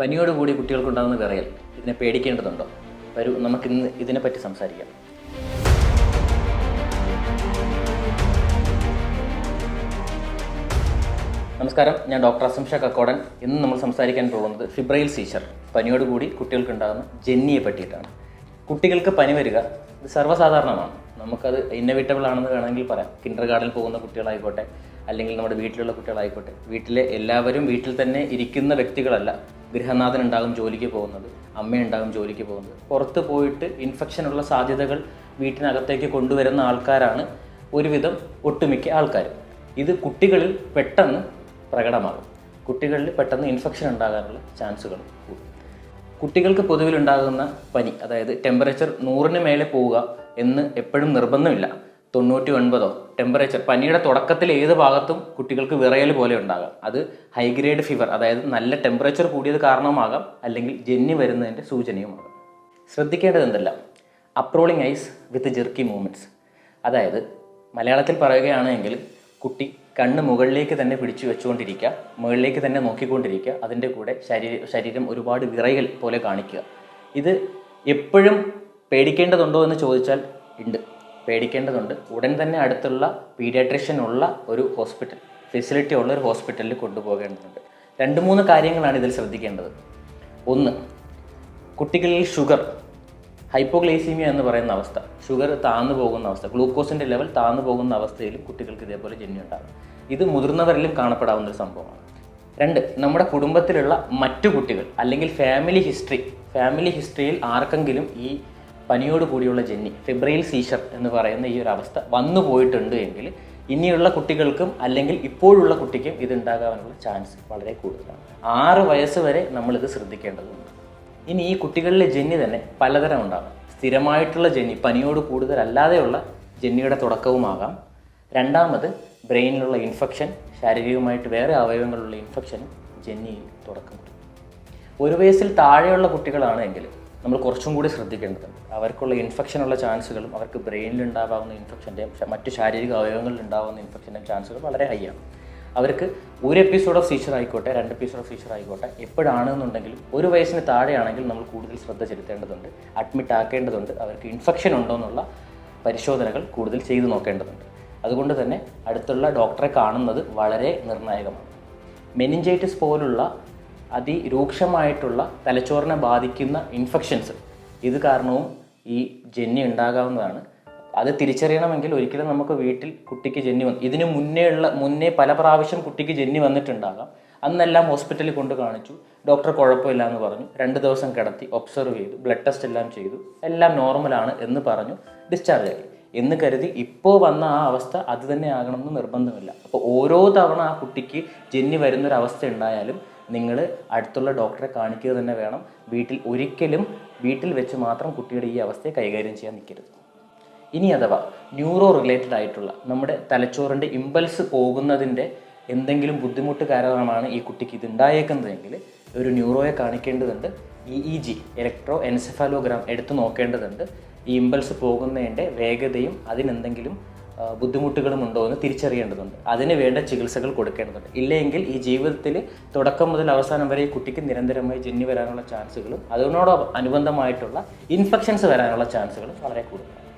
പനിയോട് കൂടി കുട്ടികൾക്കുണ്ടാകുന്ന വിറയൽ. ഇതിനെ പേടിക്കേണ്ടതുണ്ടോ? വരൂ നമുക്കിന്ന് ഇതിനെപ്പറ്റി സംസാരിക്കാം. നമസ്കാരം ഞാൻ ഡോക്ടർ അസംഷ കക്കോടൻ. ഇന്ന് നമ്മൾ സംസാരിക്കാൻ പോകുന്നത് ഫിബ്രൈൽ സീച്ചർ പനിയോട് കൂടി കുട്ടികൾക്കുണ്ടാകുന്ന ജെന്നിയെ പറ്റിയിട്ടാണ്. കുട്ടികൾക്ക് പനി വരിക ഇത് സർവസാധാരണമാണ്. നമുക്കത് ഇന്നവിറ്റബിൾ ആണെന്ന് വേണമെങ്കിൽ പറയാം. കിൻഡർ ഗാർഡനിൽ പോകുന്ന കുട്ടികളായിക്കോട്ടെ അല്ലെങ്കിൽ നമ്മുടെ വീട്ടിലുള്ള കുട്ടികളായിക്കോട്ടെ. വീട്ടിലെ എല്ലാവരും വീട്ടിൽ തന്നെ ഇരിക്കുന്ന വ്യക്തികളല്ല. ഗൃഹനാഥൻ ഉണ്ടാകും ജോലിക്ക് പോകുന്നത്. അമ്മയുണ്ടാകും ജോലിക്ക് പോകുന്നത്. പുറത്ത് പോയിട്ട് ഇൻഫെക്ഷനുള്ള സാധ്യതകൾ വീട്ടിനകത്തേക്ക് കൊണ്ടുവരുന്ന ആൾക്കാരാണ് ഒരുവിധം ഒട്ടുമിക്ക ആൾക്കാർ ഇത് കുട്ടികളിൽ പെട്ടെന്ന് പ്രകടമാകും. കുട്ടികളിൽ പെട്ടെന്ന് ഇൻഫെക്ഷൻ ഉണ്ടാകാനുള്ള ചാൻസുകൾ കൂടും. കുട്ടികൾക്ക് പൊതുവിലുണ്ടാകുന്ന പനി അതായത് ടെമ്പറേച്ചർ നൂറിന് മേലെ പോവുക എന്ന് എപ്പോഴും നിർബന്ധമില്ല. തൊണ്ണൂറ്റി ഒൻപതോ ടെമ്പറേച്ചർ പനിയുടെ തുടക്കത്തിൽ ഏത് ഭാഗത്തും കുട്ടികൾക്ക് വിറയൽ പോലെ ഉണ്ടാകാം. അത് ഹൈഗ്രേഡ് ഫീവർ അതായത് നല്ല ടെമ്പറേച്ചർ കൂടിയത് കാരണമാകാം അല്ലെങ്കിൽ ജന്നി വരുന്നതിന്റെ സൂചനയുമാകാം. ശ്രദ്ധിക്കേണ്ടത് എന്തെല്ലാം? Up rolling eyes with jerky movements അതായത് മലയാളത്തിൽ പറയുകയാണെങ്കിൽ കുട്ടി കണ്ണ് മുകളിലേക്ക് തന്നെ പിടിച്ചു വെച്ചുകൊണ്ടിരിക്കുക മുകളിലേക്ക് തന്നെ നോക്കിക്കൊണ്ടിരിക്കുക അതിന്റെ കൂടെ ശരീര ശരീരം ഒരുപാട് വിറയൽ പോലെ കാണിക്കുക. ഇത് എപ്പോഴും പേടിക്കേണ്ടതുണ്ടോ എന്ന് ചോദിച്ചാൽ ഉണ്ട്. പേടിക്കേണ്ടതുണ്ട്. ഉടൻ തന്നെ അടുത്തുള്ള പീഡിയാട്രിഷ്യൻ ഉള്ള ഒരു ഹോസ്പിറ്റൽ ഫെസിലിറ്റി ഉള്ള ഒരു ഹോസ്പിറ്റലിൽ കൊണ്ടുപോകേണ്ടതുണ്ട്. രണ്ട് മൂന്ന് കാര്യങ്ങളാണ് ഇതിൽ ശ്രദ്ധിക്കേണ്ടത്. ഒന്ന് കുട്ടികളിൽ ഷുഗർ ഹൈപ്പോഗ്ലൈസീമിയ എന്ന് പറയുന്ന അവസ്ഥ ഷുഗർ താന്നു പോകുന്ന അവസ്ഥ ഗ്ലൂക്കോസിന്റെ ലെവൽ താന്നു പോകുന്ന അവസ്ഥയിലും കുട്ടികൾക്ക് ഇതേപോലെ ജന്യം ഉണ്ടാകും. ഇത് മുതിർന്നവരിലും കാണപ്പെടാവുന്ന ഒരു സംഭവമാണ്. രണ്ട് നമ്മുടെ കുടുംബത്തിലുള്ള മറ്റു കുട്ടികൾ അല്ലെങ്കിൽ ഫാമിലി ഹിസ്റ്ററി ഫാമിലി ഹിസ്റ്ററിയിൽ ആർക്കെങ്കിലും ഈ പനിയോട് കൂടിയുള്ള ജന്നി ഫെബ്രൈൽ സീഷർ എന്ന് പറയുന്ന ഈ ഒരു അവസ്ഥ വന്നു പോയിട്ടുണ്ട് എങ്കിൽ ഇനിയുള്ള കുട്ടികൾക്കും അല്ലെങ്കിൽ ഇപ്പോഴുള്ള കുട്ടിക്കും ഇത് ഉണ്ടാകാനുള്ള ചാൻസ് വളരെ കൂടുതലാണ്. ആറ് വയസ്സ് വരെ നമ്മളിത് ശ്രദ്ധിക്കേണ്ടതുണ്ട്. ഇനി ഈ കുട്ടികളിലെ ജന്നി തന്നെ പലതരം ഉണ്ടാകും. സ്ഥിരമായിട്ടുള്ള ജന്നി പനിയോട് കൂടുതലല്ലാതെയുള്ള ജന്നിയുടെ തുടക്കവുമാകാം. രണ്ടാമത് ബ്രെയിനിലുള്ള ഇൻഫെക്ഷൻ ശാരീരികമായിട്ട് വേറെ അവയവങ്ങളിലുള്ള ഇൻഫെക്ഷനും ജന്നിയിൽ തുടക്കം ഒരു വയസ്സിൽ താഴെയുള്ള കുട്ടികളാണെങ്കിൽ നമ്മൾ കുറച്ചും കൂടി ശ്രദ്ധിക്കേണ്ടതുണ്ട്. അവർക്കുള്ള ഇൻഫെക്ഷനുള്ള ചാൻസുകളും അവർക്ക് ബ്രെയിനിൽ ഉണ്ടാകാവുന്ന ഇൻഫെക്ഷന്റെയും മറ്റു ശാരീരിക അവയവങ്ങളിൽ ഉണ്ടാകുന്ന ഇൻഫെക്ഷന്റെയും ചാൻസുകൾ വളരെ ഹൈ ആണ്. അവർക്ക് ഒരു എപ്പിസോഡ് ഓഫ് സീച്ചർ ആയിക്കോട്ടെ രണ്ട് എപ്പിസോഡ് ഓഫ് സീച്ചർ ആയിക്കോട്ടെ എപ്പോഴാണെന്നുണ്ടെങ്കിലും ഒരു വയസ്സിന് താഴെയാണെങ്കിൽ നമ്മൾ കൂടുതൽ ശ്രദ്ധ ചെലുത്തേണ്ടതുണ്ട് അഡ്മിറ്റ് ആക്കേണ്ടതുണ്ട് അവർക്ക് ഇൻഫെക്ഷൻ ഉണ്ടോ എന്നുള്ള പരിശോധനകൾ കൂടുതൽ ചെയ്തു നോക്കേണ്ടതുണ്ട്. അതുകൊണ്ട് തന്നെ അടുത്തുള്ള ഡോക്ടറെ കാണുന്നത് വളരെ നിർണായകമാണ്. മെനിഞ്ചൈറ്റിസ് പോലുള്ള അതിരൂക്ഷമായിട്ടുള്ള തലച്ചോറിനെ ബാധിക്കുന്ന ഇൻഫെക്ഷൻസ് ഇത് കാരണവും ഈ ജന്നി ഉണ്ടാകാവുന്നതാണ്. അത് തിരിച്ചറിയണമെങ്കിൽ ഒരിക്കലും നമുക്ക് വീട്ടിൽ കുട്ടിക്ക് ജന്നി വന്നു ഇതിന് മുന്നേ ഉള്ള മുന്നേ പല പ്രാവശ്യം കുട്ടിക്ക് ജന്നി വന്നിട്ടുണ്ടാകാം. അന്നെല്ലാം ഹോസ്പിറ്റലിൽ കൊണ്ട് കാണിച്ചു. ഡോക്ടർ കുഴപ്പമില്ല എന്ന് പറഞ്ഞു. രണ്ട് ദിവസം കിടത്തി ഒബ്സർവ് ചെയ്തു. ബ്ലഡ് ടെസ്റ്റ് എല്ലാം ചെയ്തു. എല്ലാം നോർമലാണ് എന്ന് പറഞ്ഞു. ഡിസ്ചാർജ് ആയി. എന്ന് കരുതി ഇപ്പോൾ വന്ന ആ അവസ്ഥ അത് തന്നെ ആകണമെന്ന് നിർബന്ധമില്ല. അപ്പോൾ ഓരോ തവണ ആ കുട്ടിക്ക് ജന്നി വരുന്നൊരവസ്ഥ ഉണ്ടായാലും നിങ്ങൾ അടുത്തുള്ള ഡോക്ടറെ കാണിക്കുക തന്നെ വേണം. വീട്ടിൽ ഒരിക്കലും വീട്ടിൽ വെച്ച് മാത്രം കുട്ടിയുടെ ഈ അവസ്ഥയെ കൈകാര്യം ചെയ്യാൻ നിൽക്കരുത്. ഇനി അഥവാ ന്യൂറോ റിലേറ്റഡ് ആയിട്ടുള്ള നമ്മുടെ തലച്ചോറിന്റെ ഇമ്പൾസ് പോകുന്നതിന്റെ എന്തെങ്കിലും ബുദ്ധിമുട്ട് കാരണമാണ് ഈ കുട്ടിക്ക് ഇത് ഉണ്ടായേക്കുന്നതെങ്കിൽ ഒരു ന്യൂറോയെ കാണിക്കേണ്ടതുണ്ട്. E E G electroencephalogram എടുത്തു നോക്കേണ്ടതുണ്ട്. ഈ ഇമ്പൾസ് പോകുന്നതിന്റെ വേഗതയും അതിനെന്തെങ്കിലും ബുദ്ധിമുട്ടുകളും ഉണ്ടോ എന്ന് തിരിച്ചറിയേണ്ടതുണ്ട്. അതിന് വേണ്ട ചികിത്സകൾ കൊടുക്കേണ്ടതുണ്ട്. ഇല്ലെങ്കിൽ ഈ ജീവിതത്തിൽ തുടക്കം മുതൽ അവസാനം വരെ കുട്ടിക്ക് നിരന്തരമായി ജന്നി വരാനുള്ള ചാൻസുകളും അതിനോട് അനുബന്ധമായിട്ടുള്ള ഇൻഫെക്ഷൻസ് വരാനുള്ള ചാൻസുകളും വളരെ കൂടുതലാണ്.